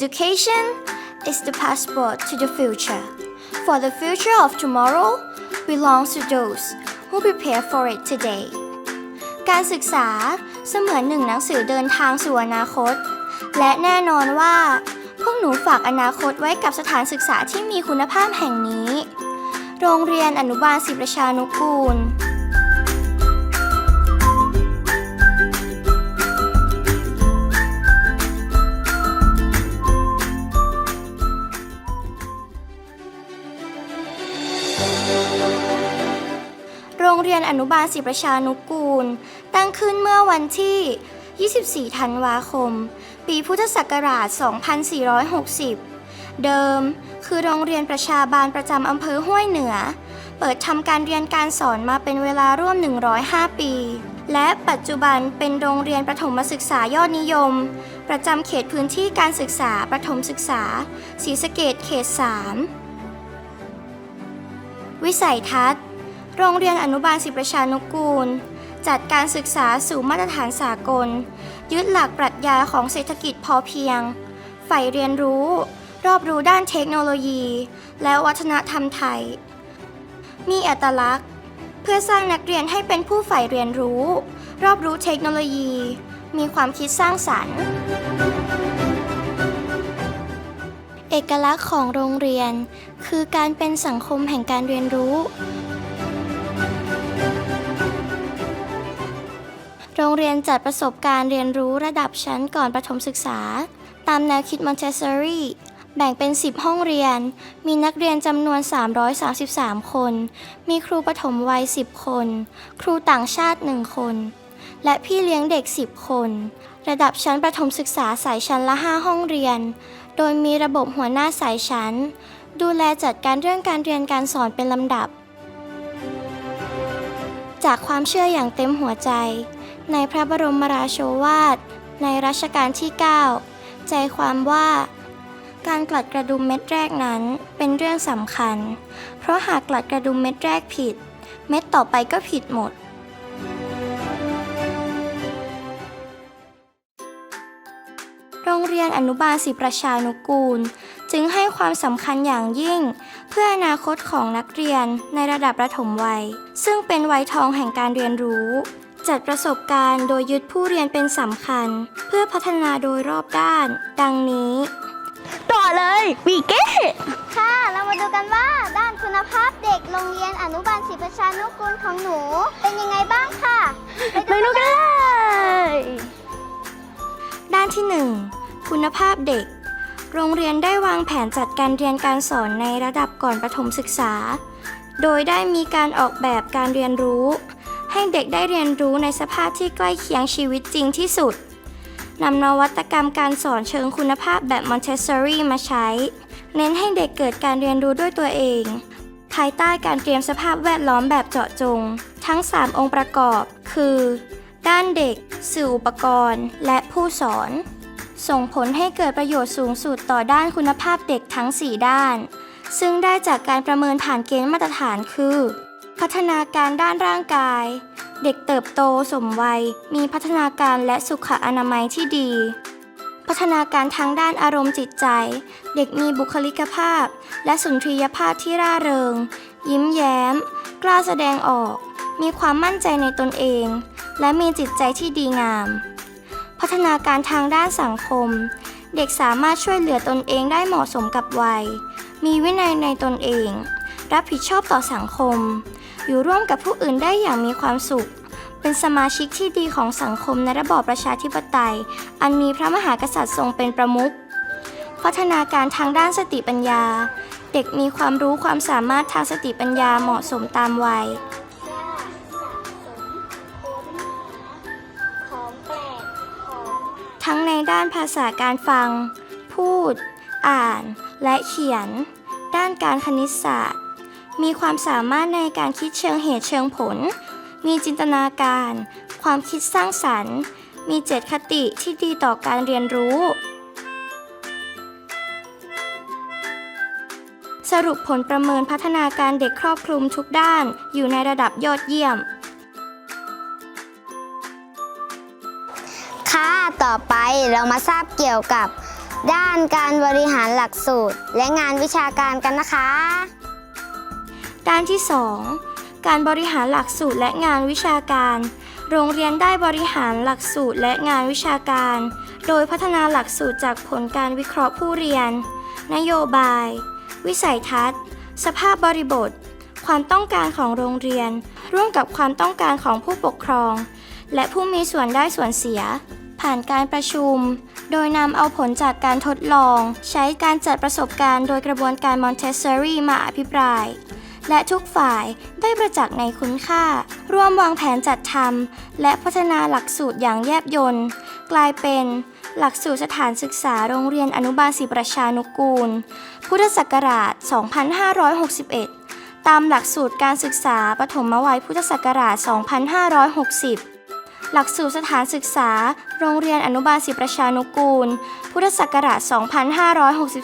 Education is the passport to the future. For the future of tomorrow belongs to those who prepare for it today. การศึกษาเสมือนหนึ่งหนังสือเดินทางสู่อนาคต และแน่นอนว่า พวกหนูฝากอนาคตไว้กับสถานศึกษาที่มีคุณภาพแห่งนี้ โรงเรียนอนุบาลศิประชานุกูล เรียนอนุบาลศรีประชานุกูล ตั้งขึ้นเมื่อวันที่ 24 ธันวาคม ปีพุทธศักราช 2460 เดิมคือโรงเรียนประชาบาลประจำอำเภอห้วยเหนือ เปิดทำการเรียนการสอนมาเป็นเวลาร่วม 105 ปี และปัจจุบันเป็นโรงเรียนประถมศึกษายอดนิยม ประจำเขตพื้นที่การศึกษาประถมศึกษาศรีสะเกดเขต 3 วิสัยทัศน์ โรงเรียนอนุบาลศิประชานุกูล จัดการศึกษาสู่มาตรฐานสากล ยึดหลักปรัชญาของเศรษฐกิจพอเพียงใฝ่เรียนรู้ รอบรู้ด้านเทคโนโลยี และวัฒนธรรมไทย มีอัตลักษณ์ เพื่อสร้างนักเรียนให้เป็นผู้ใฝ่เรียนรู้ รอบรู้เทคโนโลยี มีความคิดสร้างสรรค์ เอกลักษณ์ของโรงเรียน คือการเป็นสังคมแห่งการเรียนรู้ โรงเรียนจัดประสบการณ์เรียนรู้ระดับชั้นก่อนประถมศึกษา ตามแนวคิดมอนเทสซอรีแบ่งเป็น 10 ห้องเรียน มีนักเรียนจำนวน 333 คน มีครูประถมวัย 10 คน ครูต่างชาติ 1 คน และพี่เลี้ยงเด็ก 10 คน ระดับชั้นประถมศึกษาสายชั้นละ 5 ห้องเรียน โดยมีระบบหัวหน้าสายชั้น ดูแลจัดการเรื่องการเรียนการสอนเป็นลำดับ จากความเชื่ออย่างเต็มหัวใจ ในพระบรมราโชวาท ในรัชกาลที่ 9 ใจความว่า การกลัดกระดุมเม็ดแรกนั้นเป็นเรื่องสำคัญ เพราะหากกลัดกระดุมเม็ดแรกผิด เม็ดต่อไปก็ผิดหมดโรงเรียนอนุบาลศรีประชานุกูล จึงให้ความสำคัญอย่างยิ่ง เพื่ออนาคตของนักเรียนในระดับประถมวัย ซึ่งเป็นวัยทองแห่งการเรียนรู้ จัดประสบการณ์โดยยึดผู้เรียนเป็นสำคัญ เพื่อพัฒนาโดยรอบด้าน ดังนี้ ต่อเลยวีเก้ค่ะ เรามาดูกันว่าด้านคุณภาพเด็กโรงเรียนอนุบาลศรีประชานุกูลของหนู เป็นยังไงบ้างค่ะไปดูกันเลยด้านที่ 1 คุณภาพเด็ก โรงเรียนได้วางแผนจัดการเรียนการสอนในระดับก่อนประถมศึกษา โดยได้มีการออกแบบการเรียนรู้ ให้เด็กได้เรียนรู้ในสภาพที่ใกล้เคียงชีวิตจริงที่สุดนำนวัตกรรมการสอนเชิงคุณภาพแบบมอนเทสซอรี่มาใช้ เน้นให้เด็กเกิดการเรียนรู้ด้วยตัวเอง ภายใต้การเตรียมสภาพแวดล้อมแบบเจาะจง ทั้ง 3 องค์ประกอบ คือ ด้านเด็ก สื่ออุปกรณ์ และผู้สอน ส่งผลให้เกิดประโยชน์สูงสุดต่อด้านคุณภาพเด็กทั้ง 4 ด้าน ซึ่งได้จากการประเมินฐานเกณฑ์มาตรฐานคือ พัฒนาการด้านร่างกาย เด็กเติบโตสมวัย มีพัฒนาการและสุขอนามัยที่ดี พัฒนาการทางด้านอารมณ์จิตใจ เด็กมีบุคลิกภาพ และสุนทรียภาพที่ร่าเริง ยิ้มแย้ม กล้าแสดงออก มีความมั่นใจในตนเอง และมีจิตใจที่ดีงาม พัฒนาการทางด้านสังคม เด็กสามารถช่วยเหลือตนเองได้เหมาะสมกับวัย มีวินัยในตนเองรับผิดชอบต่อสังคม อยู่ร่วมกับผู้อื่นได้อย่างมีความสุข เป็นสมาชิกที่ดีของสังคมในระบอบประชาธิปไตย อันมีพระมหากษัตริย์ทรงเป็นประมุข พัฒนาการทางด้านสติปัญญา เด็กมีความรู้ความสามารถทางสติปัญญาเหมาะสมตามวัยทั้งในด้านภาษาการฟัง พูด อ่าน และเขียน ด้านการคณิตศาสตร์ มีความสามารถในการคิดเชิงเหตุเชิงผล มีจินตนาการ ความคิดสร้างสรรค์ มีเจตคติที่ดีต่อการเรียนรู้ สรุปผลประเมินพัฒนาการเด็กครอบคลุมทุกด้านอยู่ในระดับยอดเยี่ยม ค่ะต่อไปเรามาทราบเกี่ยวกับ ด้านการบริหารหลักสูตร และงานวิชาการกันนะคะ ด้านที่ 2 การบริหารหลักสูตรและงานวิชาการ โรงเรียนได้บริหารหลักสูตรและงานวิชาการ โดยพัฒนาหลักสูตรจากผลการวิเคราะห์ผู้เรียน นโยบาย วิสัยทัศน์ สภาพบริบท ความต้องการของโรงเรียน ร่วมกับความต้องการของผู้ปกครอง และผู้มีส่วนได้ส่วนเสีย ผ่านการประชุม โดยนำเอาผลจากการทดลอง ใช้การจัดประสบการณ์โดยกระบวนการมอนเทสซอรีมาอภิปราย และทุกฝ่ายได้ประจักษ์ในคุณค่า ร่วมวางแผนจัดทำและพัฒนาหลักสูตรอย่างแยบยนต์กลายเป็นหลักสูตรสถานศึกษาโรงเรียนอนุบาลศรีประชานุกูล พุทธศักราช 2561 ตามหลักสูตรการศึกษาปฐมวัยพุทธศักราช 2560 หลักสูตรสถานศึกษา โรงเรียนอนุบาลศรีประชานุกูล พุทธศักราช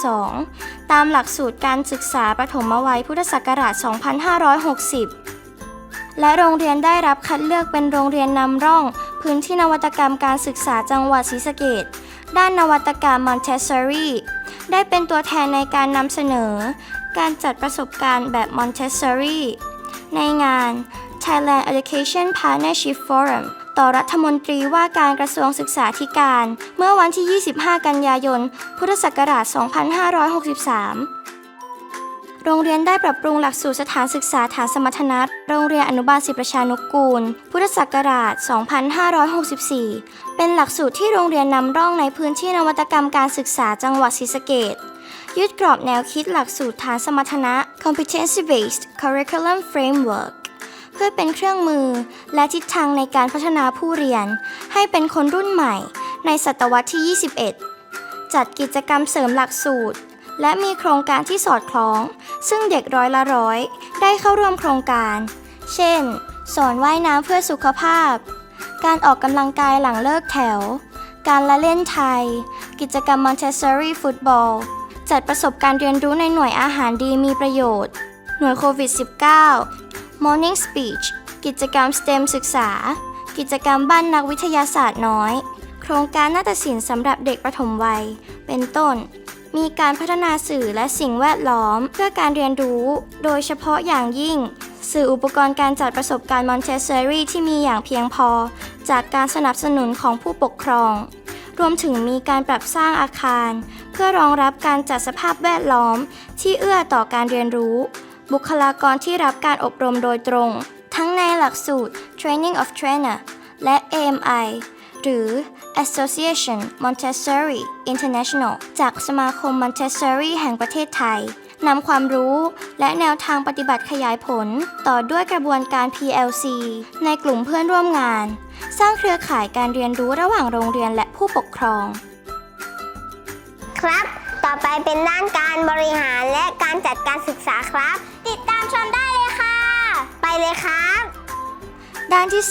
2562 ตามหลักสูตรการศึกษาปฐมวัยพุทธศักราช 2560 และโรงเรียนได้รับคัดเลือกเป็นโรงเรียนนำร่อง พื้นที่นวัตกรรมการศึกษาจังหวัดศรีสะเกษด้านนวัตกรรมมอนเทสซอรีได้เป็นตัวแทนในการนำเสนอ การจัดประสบการณ์แบบมอนเทสซอรีในงาน Thailand Education Partnership Forum ต่อรัฐมนตรีว่าการกระทรวงศึกษาธิการ เมื่อวันที่ 25 กันยายน พุทธศักราช 2563โรงเรียนได้ปรับปรุงหลักสูตรสถานศึกษาฐานสมรรถนะโรงเรียนอนุบาลศรีประชานุกูล พุทธศักราช 2564 เป็นหลักสูตรที่โรงเรียนนำร่องในพื้นที่นวัตกรรมการศึกษาจังหวัดศรีสะเกษยึดกรอบแนวคิดหลักสูตรฐานสมรรถนะ competency based curriculum framework พื่อเป็นเครื่องมือและทิศทางในการพัฒนาผู้เรียน ให้เป็นคนรุ่นใหม่ในศตวรรษที่ 21 จัดกิจกรรมเสริมหลักสูตร และมีโครงการที่สอดคล้อง ซึ่งเด็กร้อยละร้อย ได้เข้าร่วมโครงการ เช่น สอนว่ายน้ำเพื่อสุขภาพ การออกกำลังกายหลังเลิกแถว การละเล่นไทย กิจกรรม Montessori Football จัดประสบการณ์เรียนรู้ในหน่วยอาหารดีมีประโยชน์ หน่วยโควิด -19 Morning Speech กิจกรรม STEM ศึกษา กิจกรรมบ้านนักวิทยาศาสตร์น้อย โครงการนาฏศิลป์สำหรับเด็กประถมวัย เป็นต้น มีการพัฒนาสื่อและสิ่งแวดล้อม เพื่อการเรียนรู้ โดยเฉพาะอย่างยิ่ง สื่ออุปกรณ์การจัดประสบการณ์มอนเทสซอรีที่มีอย่างเพียงพอ จากการสนับสนุนของผู้ปกครองรวมถึงมีการปรับสร้างอาคาร เพื่อรองรับการจัดสภาพแวดล้อมที่เอื้อต่อการเรียนรู้ บุคลากรที่รับการอบรมโดยตรง ทั้งในหลักสูตร Training of Trainer และ AMI หรือ Association Montessori International จากสมาคม Montessori แห่งประเทศไทยนำความรู้และแนวทางปฏิบัติขยายผล ต่อด้วยกระบวนการ PLC ในกลุ่มเพื่อนร่วมงาน สร้างเครือข่ายการเรียนรู้ระหว่างโรงเรียนและผู้ปกครอง ครับ ต่อไปเป็นด้านการบริหารและการจัดการศึกษาครับ ชมได้เลยค่ะ ไปเลยครับ ด้านที่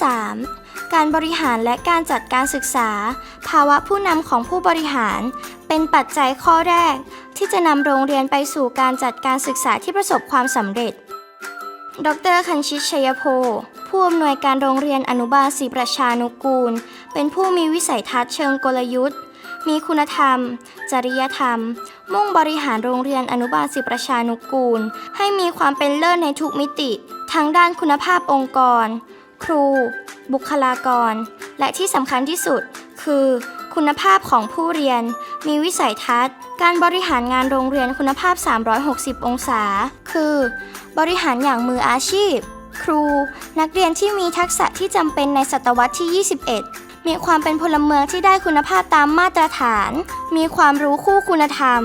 3 การบริหารและการจัดการศึกษา ภาวะผู้นำของผู้บริหาร เป็นปัจจัยข้อแรก ที่จะนำโรงเรียนไปสู่การจัดการศึกษาที่ประสบความสำเร็จ ดรคันชิตชัยโพผู้อำนวยการโรงเรียนอนุบาลศรีประชานุกูล เป็นผู้มีวิสัยทัศน์เชิงกลยุทธ์ มีคุณธรรม จริยธรรม มุ่งบริหารโรงเรียนอนุบาลศรีประชานุกูล ให้มีความเป็นเลิศในทุกมิติ ทั้งด้านคุณภาพองค์กร ครู บุคลากร และที่สำคัญที่สุด คือ คุณภาพของผู้เรียน มีวิสัยทัศน์ การบริหารงานโรงเรียนคุณภาพ 360 องศา คือ บริหารอย่างมืออาชีพ ครู นักเรียนที่มีทักษะที่จำเป็นในศตวรรษที่ 21 มีความเป็นพลเมืองที่ได้คุณภาพตามมาตรฐาน มีความรู้คู่คุณธรรม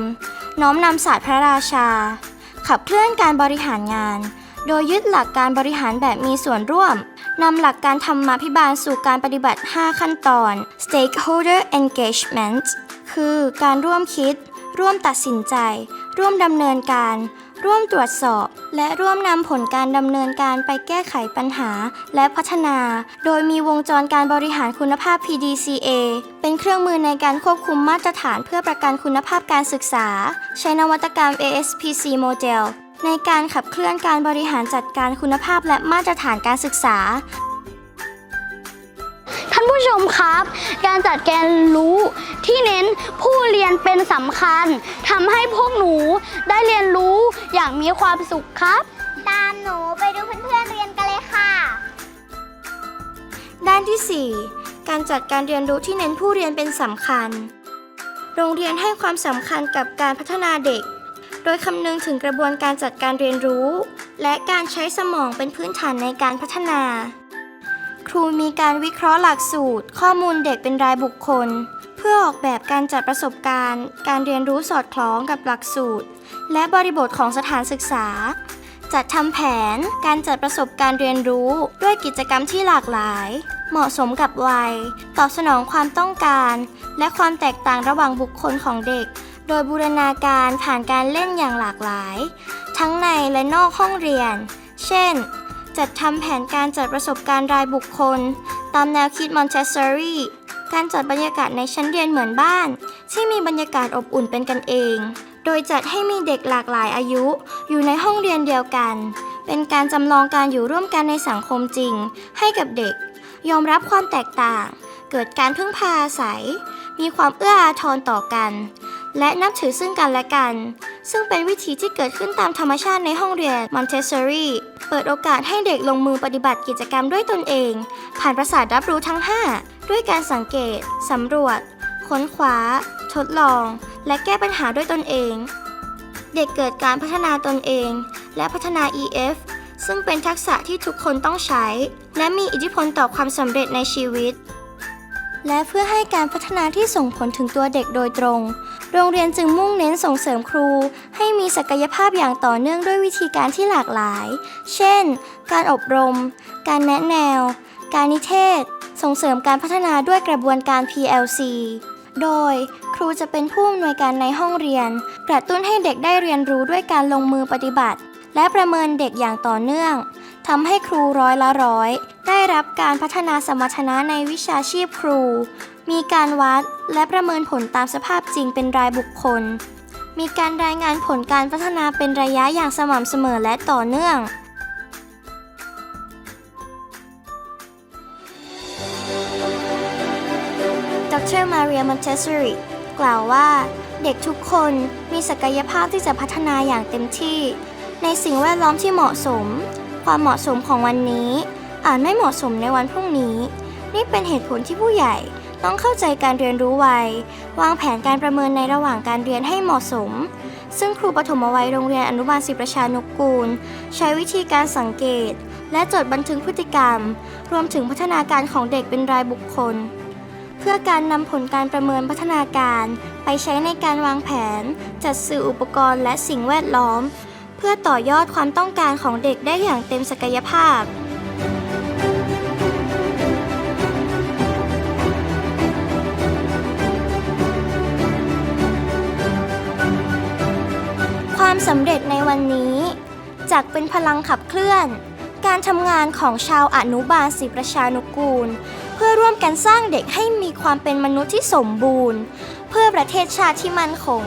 น้อมนำศาสตร์พระราชา ขับเคลื่อนการบริหารงาน โดยยึดหลักการบริหารแบบมีส่วนร่วมนำหลักการธรรมาภิบาลสู่การปฏิบัติ 5 ขั้นตอน stakeholder engagement คือการร่วมคิด ร่วมตัดสินใจ ร่วมดำเนินการ ร่วมตรวจสอบ และร่วมนำผลการดำเนินการไปแก้ไขปัญหา และพัฒนา โดยมีวงจรการบริหารคุณภาพ PDCA เป็นเครื่องมือในการควบคุมมาตรฐานเพื่อประกันคุณภาพการศึกษา ใช้นวัตกรรม ASPC Model ในการขับเคลื่อนการบริหารจัดการคุณภาพและมาตรฐานการศึกษา ท่านผู้ชมครับ การจัดการรู้ที่เน้นผู้เรียนเป็นสำคัญทำให้พวกหนูได้เรียนรู้ อย่างมีความสุขครับ ตามหนูไปดูเพื่อนๆเรียนกันเลยค่ะ ด้านที่ 4 การจัดการเรียนรู้ที่เน้นผู้เรียนเป็นสำคัญ โรงเรียนให้ความสำคัญกับการพัฒนาเด็ก โดยคำนึงถึงกระบวนการจัดการเรียนรู้ และการใช้สมองเป็นพื้นฐานในการพัฒนา ครูมีการวิเคราะห์หลักสูตร ข้อมูลเด็กเป็นรายบุคคลเพื่อออกแบบการจัดประสบการณ์ การเรียนรู้สอดคล้องกับหลักสูตร และบริบทของสถานศึกษา จัดทำแผน การจัดประสบการณ์เรียนรู้ ด้วยกิจกรรมที่หลากหลาย เหมาะสมกับวัย ตอบสนองความต้องการ และความแตกต่างระหว่างบุคคลของเด็ก โดยบูรณาการผ่านการเล่นอย่างหลากหลาย ทั้งในและนอกห้องเรียน เช่น จัดทำแผนการจัดประสบการณ์รายบุคคล ตามแนวคิดมอนเ s ส o รี การจัดบรรยากาศในชั้นเรียนเหมือนบ้าน ที่มีบรรยากาศอบอุ่นเป็นกันเอง โดยจัดให้มีเด็กหลากหลายอายุ อยู่ในห้องเรียนเดียวกัน เป็นการจำลองการอยู่ร่วมกันในสังคมจริง ให้กับเด็ก ยอมรับความแตกต่าง เกิดการพึ่งพาอาศัย มีความเอื้ออาทรต่อกัน และนับถือซึ่งกันและกัน ซึ่งเป็นวิธีที่เกิดขึ้นตามธรรมชาติในห้องเรียนมอนเ s ส o รีเปิดโอกาสให้เด็กลงมือปฏิบัติกิจกรรมด้วยตนเอง ผ่านประสาทรับรู้ทั้ง 5 ด้วยการสังเกต สำรวจ ค้นคว้า ทดลอง และแก้ปัญหาด้วยตนเอง เด็กเกิดการพัฒนาตนเอง และพัฒนา EF ซึ่งเป็นทักษะที่ทุกคนต้องใช้ และมีอิทธิพลต่อความสำเร็จในชีวิต และเพื่อให้การพัฒนาที่ส่งผลถึงตัวเด็กโดยตรง โรงเรียนจึงมุ่งเน้นส่งเสริมครู ให้มีศักยภาพอย่างต่อเนื่องด้วยวิธีการที่หลากหลาย เช่น การอบรม การแนะแนว การนิเทศ ส่งเสริมการพัฒนาด้วยกระบวนการ PLC โดยครูจะเป็นผู้อำนวยการในห้องเรียน กระตุ้นให้เด็กได้เรียนรู้ด้วยการลงมือปฏิบัติ และประเมินเด็กอย่างต่อเนื่องทำให้ครูร้อยละร้อย ได้รับการพัฒนาสมรรถนะในวิชาชีพครู มีการวัดและประเมินผลตามสภาพจริงเป็นรายบุคคล มีการรายงานผลการพัฒนาเป็นระยะอย่างสม่ำเสมอและต่อเนื่อง ดรมาเรียมอนเ s ส o รีกล่าวว่า เด็กทุกคนมีศักยภาพที่จะพัฒนาอย่างเต็มที่ ในสิ่งแวดล้อมที่เหมาะสม ความเหมาะสมของวันนี้ อาจไม่เหมาะสมในวันพรุ่งนี้ นี่เป็นเหตุผลที่ผู้ใหญ่ ต้องเข้าใจการเรียนรู้ไว วางแผนการประเมินในระหว่างการเรียนให้เหมาะสม ซึ่งครูปฐมวัยโรงเรียนอนุบาลศรีประชานุกูล ใช้วิธีการสังเกต และจดบันทึกพฤติกรรม รวมถึงพัฒนาการของเด็กเป็นรายบุคคล เพื่อการนำผลการประเมินพัฒนาการ ไปใช้ในการวางแผน จัดซื้ออุปกรณ์และสิ่งแวดล้อม เพื่อต่อยอดความต้องการของเด็กได้อย่างเต็มศักยภาพ สำเร็จในวันนี้ จากเป็นพลังขับเคลื่อน การทำงานของชาวอนุบาลศิประชานุกูล เพื่อร่วมกันสร้างเด็กให้มีความเป็นมนุษย์ที่สมบูรณ์ เพื่อประเทศชาติที่มั่นคง